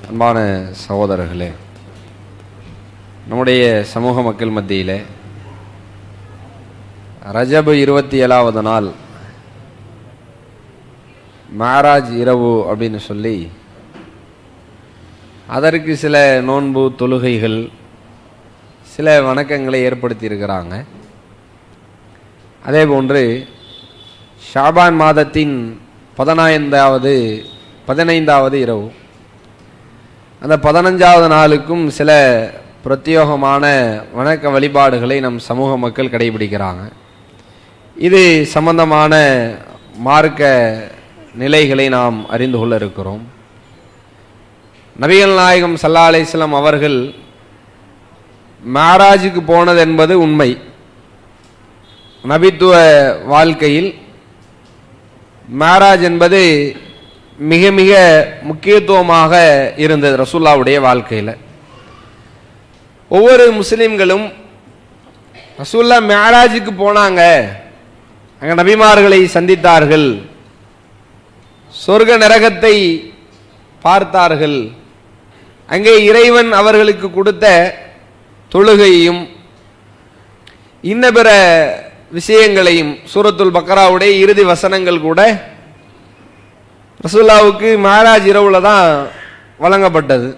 அன்பான சகோதரர்களே நம்முடைய சமூக மக்கள் மத்தியில் ரஜபு இருபத்தி ஏழாவது நாள் மாராஜ் இரவு அப்படின்னு சொல்லி அதற்கு சில நோன்பு தொழுகைகள் சில வணக்கங்களை ஏற்படுத்தி இருக்கிறாங்க அதே போன்று ஷாபான் மாதத்தின் பதினைந்தாவது பதினைந்தாவது இரவு அந்த பதினஞ்சாவது நாளுக்கும் சில பிரத்யோகமான வணக்க வழிபாடுகளை நம் சமூக மக்கள் கடைபிடிக்கிறாங்க. இது சம்பந்தமான மார்க்க நிலைகளை நாம் அறிந்து கொள்ள இருக்கிறோம். நபிகள் நாயகம் சல்லா அலிஸ்லாம் அவர்கள் மேராஜுக்கு போனது என்பது உண்மை. நபித்துவ வாழ்க்கையில் மேராஜ் என்பது மிக மிக முக்கியத்துவமாக இருந்தது ரசூல்லாவுடைய வாழ்க்கையில். ஒவ்வொரு முஸ்லீம்களும் ரசூல்லா மேராஜுக்கு போனாங்க. அங்கே நபிமார்களை சந்தித்தார்கள். சொர்க்க நரகத்தை பார்த்தார்கள். அங்கே இறைவன் அவர்களுக்கு கொடுத்த தொழுகையையும் இன்ன பிற விஷயங்களையும் சூரத்துல் பக்கராவுடைய இறுதி வசனங்கள் கூட ரசூல்லாவுக்கு மேராஜ் இரவில் தான் வழங்கப்பட்டது.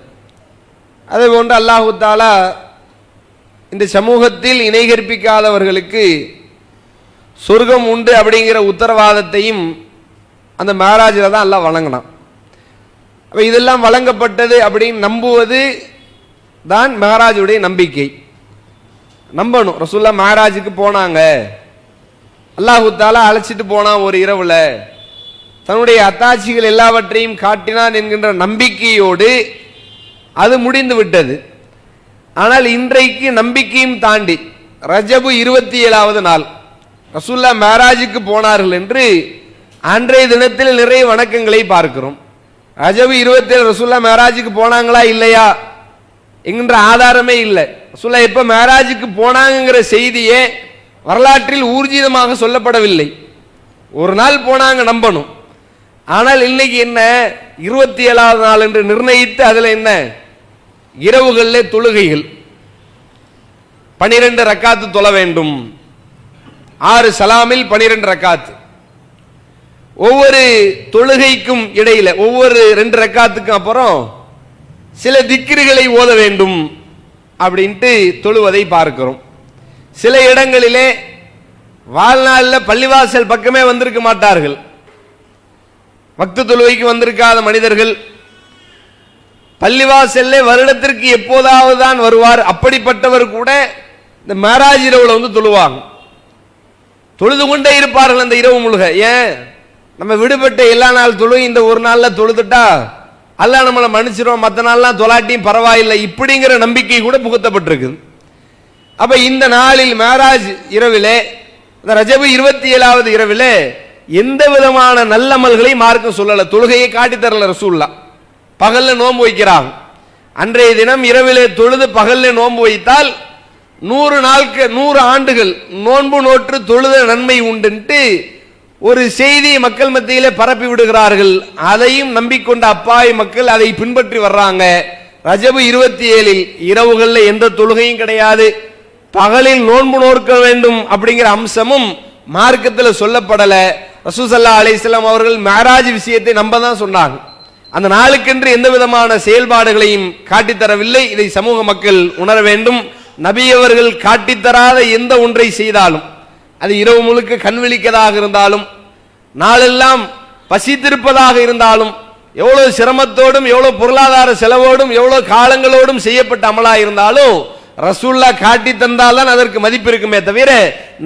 அதே போன்று அல்லாஹு தாலா இந்த சமூகத்தில் இணை கற்பிக்காதவர்களுக்கு சொர்க்கம் உண்டு அப்படிங்கிற உத்தரவாதத்தையும் அந்த மேராஜில் தான் எல்லாம் வழங்கினான். அப்போ இதெல்லாம் வழங்கப்பட்டது அப்படின்னு நம்புவது தான் மகாராஜுடைய நம்பிக்கை. நம்பணும். ரசூல்லா மகாராஜுக்கு போனாங்க. அல்லாஹு தாலா அழைச்சிட்டு போனான் ஒரு இரவில். தன்னுடைய அத்தாட்சிகள் எல்லாவற்றையும் காட்டினான் என்கின்ற நம்பிக்கையோடு அது முடிந்து விட்டது. ஆனால் இன்றைக்கு நம்பிக்கையும் தாண்டி ரஜபு இருபத்தி ஏழாவது நாள் ரசுல்லா மேராஜுக்கு போனார்கள் என்று அன்றைய தினத்தில் நிறைய வணக்கங்களை பார்க்கிறோம். ரஜபு இருபத்தி ஏழு மேராஜுக்கு போனாங்களா இல்லையா என்கின்ற ஆதாரமே இல்லை. ரசுல்லா எப்போ மேராஜுக்கு போனாங்கிற செய்தியே வரலாற்றில் ஊர்ஜிதமாக சொல்லப்படவில்லை. ஒரு நாள் போனாங்க நம்பணும். ஆனால் இன்னைக்கு என்ன? இருபத்தி ஏழாவது நாள் என்று நிர்ணயித்து அதில் என்ன? இரவுகளில் தொழுகைகள். பனிரெண்டு ரக்காத்து தொழ வேண்டும். ஆறு சலாமில் பனிரெண்டு ரக்காத்து. ஒவ்வொரு தொழுகைக்கும் இடையில ஒவ்வொரு ரெண்டு ரக்காத்துக்கும் அப்புறம் சில திக்கிரிகளை ஓத வேண்டும் அப்படின்ட்டு தொழுவதை பார்க்கிறோம். சில இடங்களிலே வாழ்நாளில் பள்ளிவாசல் பக்கமே வந்திருக்க மாட்டார்கள். பக்து தொழுவைக்கு வந்திருக்காத மனிதர்கள் பள்ளிவாசல்ல வருடத்திற்கு எப்போதாவது தான் வருவார் அப்படிப்பட்டவர் கூட இந்த மேராஜ் இரவுல வந்து தொழுவாங்க. தொழுது கொண்டே இருப்பார்கள் அந்த இரவு முழுக. ஏன்? நம்ம விடுபட்ட எல்லா நாள் தொழு இந்த ஒரு நாள்ல தொழுதுட்டா அல்ல நம்மளை மன்னிச்சிரும் மற்ற நாள்லாம் தொலாட்டியும் பரவாயில்லை இப்படிங்கிற நம்பிக்கை கூட புகுத்தப்பட்டிருக்கு அப்ப இந்த நாளில் மேராஜ் இரவிலே இந்த ரஜபு இருபத்தி ஏழாவது இரவிலே எந்த விதமான நல்லமல்களை மார்க்கம் சொல்லலை. தொழுகையை காட்டி தரல ரசூல்லா பகல்ல நோன்பு வைக்கிறாங்க. அன்றைய தினம் இரவிலே தொழுது பகல்ல நோன்பு வைத்தால் நூறு நாட்கள் நூறு ஆண்டுகள் நோன்பு நோற்று தொழுத நன்மை உண்டுன்ட்டு ஒரு செய்தி மக்கள் மத்தியிலே பரப்பி விடுகிறார்கள். அதையும் நம்பிக்கொண்ட அப்பாய் மக்கள் அதை பின்பற்றி வர்றாங்க. ரஜபு இருபத்தி ஏழில் இரவுகளில் எந்த தொழுகையும் கிடையாது. பகலில் நோன்பு நோக்க வேண்டும் அப்படிங்கிற அம்சமும் மார்க்கத்தில் சொல்லப்படலை. ரசூசல்லா அலிஸ்லாம் அவர்கள் மேராஜ் விஷயத்தை நம்ப தான் சொன்னாங்க. அந்த நாளுக்கென்று எந்த விதமான செயல்பாடுகளையும் காட்டித்தரவில்லை இதை சமூக மக்கள் உணர வேண்டும். நபியவர்கள் காட்டித்தராத எந்த ஒன்றை செய்தாலும் அது இரவு முழுக்க கண்விழிக்கதாக இருந்தாலும் நாளெல்லாம் பசித்திருப்பதாக இருந்தாலும் எவ்வளவு சிரமத்தோடும் எவ்வளவு பொருளாதார செலவோடும் எவ்வளவு காலங்களோடும் செய்யப்பட்ட அமலாக இருந்தாலும் ரசூல்லா காட்டி தந்தால்தான் அதற்கு மதிப்பு இருக்குமே தவிர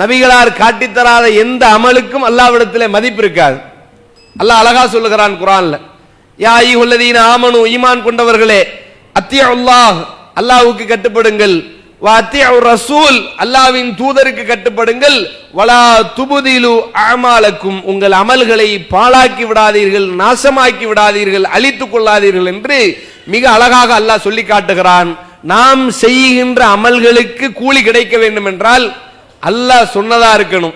நபிகளார் காட்டி தராத எந்த அமலுக்கும் அல்லாவிடத்தில் மதிப்பு இருக்காது. அல்லாஹ் அழகா சொல்லுகிறான் குரான்ல. யா ஐயுல்லதீன ஆமனு ஈமான் கொண்டவர்களே அத்திய அல்லாஹ் அல்லாஹுக்கு கட்டுப்படுங்கள். ரசூல் அல்லாவின் தூதருக்கு கட்டுப்படுங்கள். வலா துபுதிலு அமாலக்கும் உங்கள் அமல்களை பாழாக்கி விடாதீர்கள் நாசமாக்கி விடாதீர்கள் அழித்துக் கொள்ளாதீர்கள் என்று மிக அழகாக அல்லாஹ் சொல்லி காட்டுகிறான். நாம் செய்கின்ற அமல்களுக்கு கூலி கிடைக்க வேண்டும் என்றால் அல்லாஹ் சொன்னதா இருக்கணும்.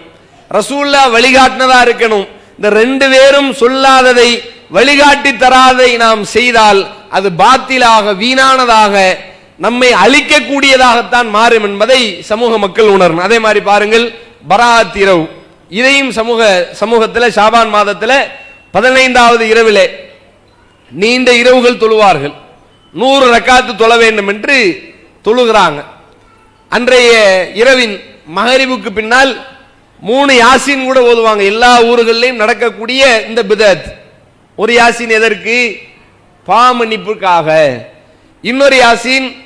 ரசூல்லா வழிகாட்டினதா இருக்கணும். இந்த ரெண்டு பேரும் சொல்லாததை வழிகாட்டி தராதை நாம் செய்தால் அது பாத்திலாக வீணானதாக நம்மை அழிக்கக்கூடியதாகத்தான் மாறும் என்பதை சமூக மக்கள் உணரணும். அதே மாதிரி பாருங்கள் பராத் இரவு. இதையும் சமூக சமூகத்தில் ஷாபான் மாதத்தில் பதினைந்தாவது இரவிலே நீண்ட இரவுகள் தொழுவார்கள். நூறு ரக்காத்து தொழ வேண்டும் என்று தொழுகிறாங்க. அன்றைய இரவின் மகரிவுக்கு பின்னால் மூணு யாசின் கூட ஓதுவாங்க. எல்லா ஊர்களிலையும் நடக்கக்கூடிய இந்த பிதத். ஒரு யாசின் எதற்கு? பாமன்னிப்புக்காக இன்னொரு யாசின்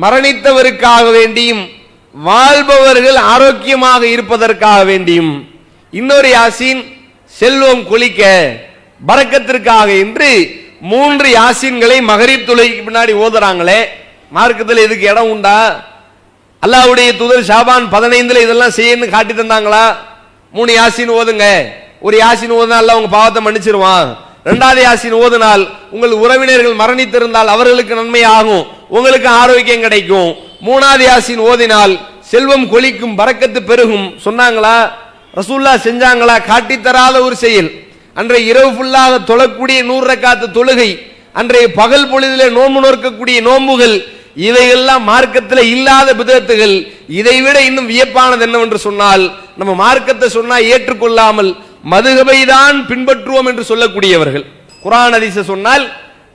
மரணித்தவருக்காக வேண்டியும் வாழ்பவர்கள் ஆரோக்கியமாக இருப்பதற்காக வேண்டியும். இன்னொரு யாசின் செல்வம் கொளிக்க பறக்கத்திற்காக என்று மூன்று யாசின்களை மகரீப் துளைக்கு பின்னாடி ஓதுறாங்களே. மார்க்கத்தில் இதுக்கு இடம் உண்டா? அல்லாவுடைய தூதர் ஷாபான் பதினைந்துல இதெல்லாம் செய்யணும்னு காட்டி தந்தாங்களா? மூணு யாசின் ஓதுங்க. ஒரு யாசின் ஓதுனா அல்லாஹ் உங்க பாவத்தை மன்னிச்சிருவான். ரெண்டாவது யாசின் ஓதுனால் உங்கள் உறவினர்கள் மரணித்திருந்தால் அவர்களுக்கு நன்மை ஆகும் உங்களுக்கு ஆரோக்கியம் கிடைக்கும். மூணாவது யாசின் ஓதினால் செல்வம் கொலிக்கும் பறக்கத்து பெருகும். சொன்னாங்களா? ரசூல்லா செஞ்சாங்களா? காட்டித்தராத ஒரு செயல். அன்றைய இரவு ஃபுல்லாக தொழக்கூடிய நூறு ரக்காத்து தொழுகை அன்றைய பகல் பொழுதிலே நோன்பு நோக்கக்கூடிய நோன்புகள் இவையெல்லாம் மார்க்கத்தில் இல்லாத பிதத்துகள் இதைவிட இன்னும் வியப்பானது என்னவென்று சொன்னால் நம்ம மார்க்கத்தை சொன்னால் ஏற்றுக்கொள்ளாமல் மதுகபை தான் பின்பற்றுவோம் என்று சொல்லக்கூடியவர்கள். குரான் அதிச சொன்னால்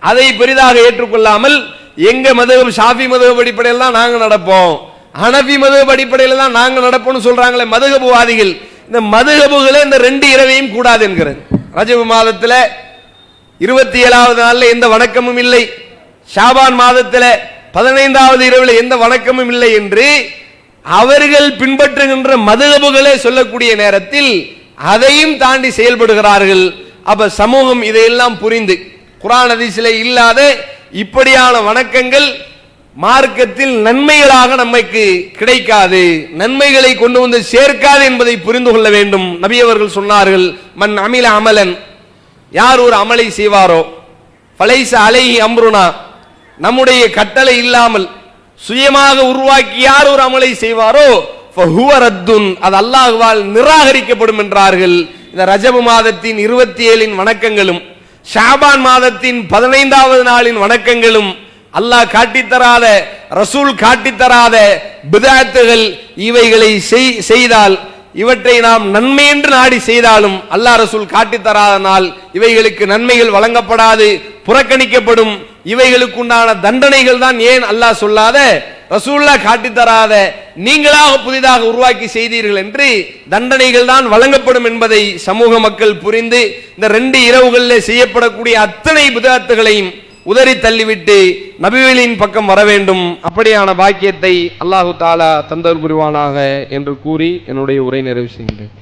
அதை பெரிதாக ஏற்றுக்கொள்ளாமல் எங்க மதுகம் ஷாஃபி மதுகப் அடிப்படையில் தான் நாங்கள் நடப்போம். அனபி மதுகப் அடிப்படையில் தான் நாங்கள் நடப்போம்னு சொல்றாங்களே மதுகபுவாதிகள். இந்த மதுகபுகளை இந்த ரெண்டு இரவையும் கூடாது என்கிறது ரஜபு மாதத்துல இருபத்தி ஏழாவது நாள்ல எந்த வணக்கமும் இல்லை. ஷாபான் மாதத்துல பதினைந்தாவது இரவில் எந்த வணக்கமும் இல்லை என்று அவர்கள் பின்பற்றுகின்ற மதுகபுகளே சொல்லக்கூடிய நேரத்தில் அதையும் தாண்டி செயல்படுகிறார்கள். அப்ப சமூகம் இதையெல்லாம் புரிந்து. குரான் அதிசிலை இல்லாத இப்படியான வணக்கங்கள் மார்க்கத்தில் நன்மைகளாக நமக்கு கிடைக்காது நன்மைகளை கொண்டு வந்து சேர்க்காது என்பதை புரிந்து கொள்ள வேண்டும். நபி அவர்கள் சொன்னார்கள் மன் அமில அமலன். யார் ஒரு அமலை செய்வாரோ? பலைச அலைஹி அம்ருனா. நம்முடைய கட்டளை இல்லாமல் சுயமாக உருவாக்கி யார் ஒரு அமலை செய்வாரோ? ரத்துன். அது அல்லாஹ்வால் நிராகரிக்கப்படும் என்றார்கள். இந்த ரஜபு மாதத்தின் இருபத்தி ஏழின் வணக்கங்களும் ஷாபான் மாதத்தின் பதினைந்தாவது நாளின் வணக்கங்களும் அல்லாஹ் காட்டித்தராத ரசூல் காட்டித்தராத பிதாத்துகள் இவைகளை செய்- செய்தால் இவற்றை நாம் நன்மை என்று நாடி செய்தாலும் அல்லாஹ் ரசூல் காட்டித்தராத தராதனால் இவைகளுக்கு நன்மைகள் வழங்கப்படாது புறக்கணிக்கப்படும். இவைகளுக்குண்டான தண்டனைகள் தான் ஏன் அல்லாஹ் சொல்லாத ரசூல்லா காட்டித்தராத நீங்களாக புதிதாக உருவாக்கி செய்தீர்கள் என்று தண்டனைகள் தான் வழங்கப்படும் என்பதை சமூக மக்கள் புரிந்து இந்த ரெண்டு இரவுகளில் செய்யப்படக்கூடிய அத்தனை விதத்துகளையும் உதறி தள்ளிவிட்டு நபிகளின் பக்கம் வர வேண்டும். அப்படியான பாக்கியத்தை அல்லாஹு தாலா தந்தர் புரிவானாக என்று கூறி என்னுடைய உரை நிறைவு செய்கின்றேன்.